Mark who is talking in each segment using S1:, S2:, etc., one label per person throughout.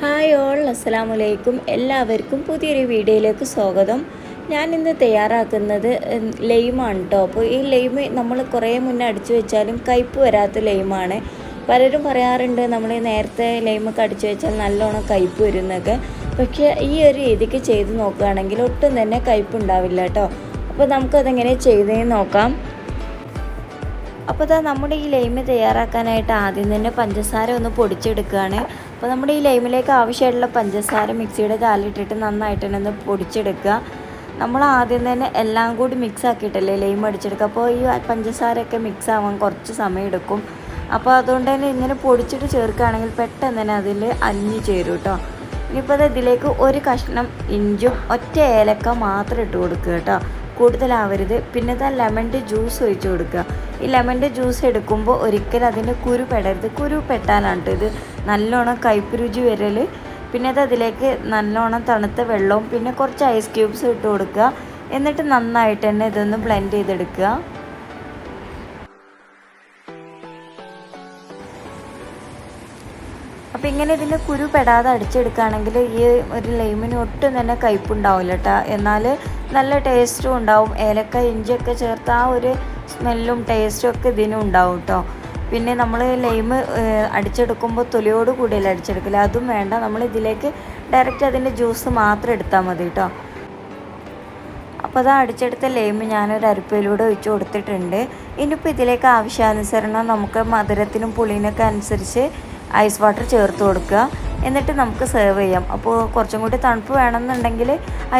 S1: Hi all അസ്സാം വലൈക്കും എല്ലാവർക്കും പുതിയൊരു വീഡിയോയിലേക്ക് സ്വാഗതം. ഞാൻ ഇന്ന് തയ്യാറാക്കുന്നത് ലൈമാണ് കേട്ടോ അപ്പോൾ ഈ ലെയിം നമ്മൾ കുറേ മുന്നേ അടിച്ചു വെച്ചാലും കയ്പ്പ് വരാത്ത ലൈമാണ്. പലരും പറയാറുണ്ട് നമ്മൾ നേരത്തെ ലൈമൊക്കെ അടിച്ചു വെച്ചാൽ നല്ലോണം കയ്പ്പ് വരുന്നൊക്കെ. പക്ഷേ ഈ ഒരു രീതിക്ക് ചെയ്ത് നോക്കുകയാണെങ്കിൽ ഒട്ടും തന്നെ കയ്പ്പ് ഉണ്ടാവില്ല കേട്ടോ അപ്പോൾ നമുക്കതെങ്ങനെ ചെയ്തേ നോക്കാം. അപ്പോൾ ഇതാ നമ്മുടെ ഈ ലൈമ് തയ്യാറാക്കാനായിട്ട് ആദ്യം തന്നെ പഞ്ചസാര ഒന്ന് പൊടിച്ചെടുക്കുകയാണ്. അപ്പോൾ നമ്മുടെ ഈ ലൈമിലേക്ക് ആവശ്യമായിട്ടുള്ള പഞ്ചസാര മിക്സിയുടെ കാലിട്ടിട്ട് നന്നായിട്ട് തന്നെ ഒന്ന് പൊടിച്ചെടുക്കുക. നമ്മൾ ആദ്യം തന്നെ എല്ലാം കൂടി മിക്സ് ആക്കിയിട്ടല്ലേ ലൈം അടിച്ചെടുക്കുക. അപ്പോൾ ഈ പഞ്ചസാരയൊക്കെ മിക്സ് ആവാൻ കുറച്ച് സമയം എടുക്കും അപ്പോൾ അതുകൊണ്ട് തന്നെ ഇങ്ങനെ പൊടിച്ചിട്ട് ചേർക്കുകയാണെങ്കിൽ പെട്ടെന്ന് തന്നെ അതിൽ അലിഞ്ഞു ചേരും കേട്ടോ. ഇനിയിപ്പോൾ ഇതിലേക്ക് ഒരു കഷ്ണം ഇഞ്ചും ഒറ്റ ഏലക്ക മാത്രം ഇട്ട് കൊടുക്കുക കേട്ടോ. കൂടുതലാവരുത്. പിന്നെ ഇതാ ലെമണിന്റെ ജ്യൂസ് ഒഴിച്ച് കൊടുക്കുക. ഈ ലെമണിന്റെ ജ്യൂസ് എടുക്കുമ്പോൾ ഒരിക്കലും അതിന്റെ കുരു പെടരുത്. കുരു പെട്ടാലാണ് ഇത്. നല്ലോണം കയ്പ് രുചി വരൽ പിന്നെ അത് അതിലേക്ക് നല്ലോണം തണുത്ത വെള്ളവും പിന്നെ കുറച്ച് ഐസ് ക്യൂബ്സ് ഇട്ട് കൊടുക്കുക. എന്നിട്ട് നന്നായിട്ട് തന്നെ ഇതൊന്ന് ബ്ലെൻഡ് ചെയ്തെടുക്കുക. അപ്പോൾ ഇങ്ങനെ ഇതിന്റെ കുരു പെടാതെ അടിച്ചെടുക്കുകയാണെങ്കിൽ ഈ ഒരു ലൈമിന് ഒട്ടും തന്നെ കയ്പുണ്ടാവില്ല കേട്ടോ എന്നാൽ നല്ല ടേസ്റ്റും ഉണ്ടാവും. ഏലക്ക ഇഞ്ചിയൊക്കെ ചേർത്ത് ആ ഒരു സ്മെല്ലും ടേസ്റ്റും ഒക്കെ ഇതിനും ഉണ്ടാവും കേട്ടോ പിന്നെ നമ്മൾ ലൈം അടിച്ചെടുക്കുമ്പോൾ തൊലിയോട് കൂടിയല്ല അടിച്ചെടുക്കില്ല അതും വേണ്ട. നമ്മൾ ഇതിലേക്ക് ഡയറക്റ്റ് അതിന്റെ ജ്യൂസ് മാത്രം എടുത്താൽ മതി കേട്ടോ അപ്പോൾ അത് അടിച്ചെടുത്ത ലൈമ് ഞാനൊരു അരിപ്പയിലൂടെ ഒഴിച്ചു കൊടുത്തിട്ടുണ്ട്. ഇനിയിപ്പോൾ ഇതിലേക്ക് ആവശ്യാനുസരണം നമുക്ക് മധുരത്തിനും പുളിനൊക്കെ അനുസരിച്ച് ഐസ് വാട്ടർ ചേർത്ത് കൊടുക്കുക. എന്നിട്ട് നമുക്ക് സെർവ് ചെയ്യാം. അപ്പോൾ കുറച്ചും കൂടി തണുപ്പ് വേണമെന്നുണ്ടെങ്കിൽ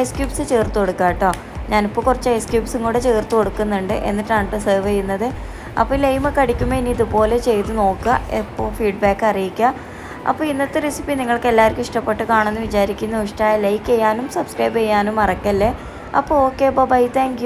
S1: ഐസ് ക്യൂബ്സ് ചേർത്ത് കൊടുക്കുക കേട്ടോ. ഞാനിപ്പോൾ കുറച്ച് ഐസ് ക്യൂബ്സും കൂടെ ചേർത്ത് കൊടുക്കുന്നുണ്ട്. എന്നിട്ടാണ് കേട്ടോ സെർവ് ചെയ്യുന്നത്. അപ്പോൾ ലൈമൊക്കെ അടിക്കുമ്പോൾ ഇനി ഇതുപോലെ ചെയ്ത് നോക്കുക. എപ്പോൾ ഫീഡ്ബാക്ക് അറിയിക്കുക. അപ്പോൾ ഇന്നത്തെ റെസിപ്പി നിങ്ങൾക്ക് എല്ലാവർക്കും ഇഷ്ടപ്പെട്ട് കാണുമെന്ന് വിചാരിക്കുന്നു. ഇഷ്ടമായ ലൈക്ക് ചെയ്യാനും സബ്സ്ക്രൈബ് ചെയ്യാനും മറക്കല്ലേ. അപ്പോൾ ഓക്കെ ബൈ താങ്ക്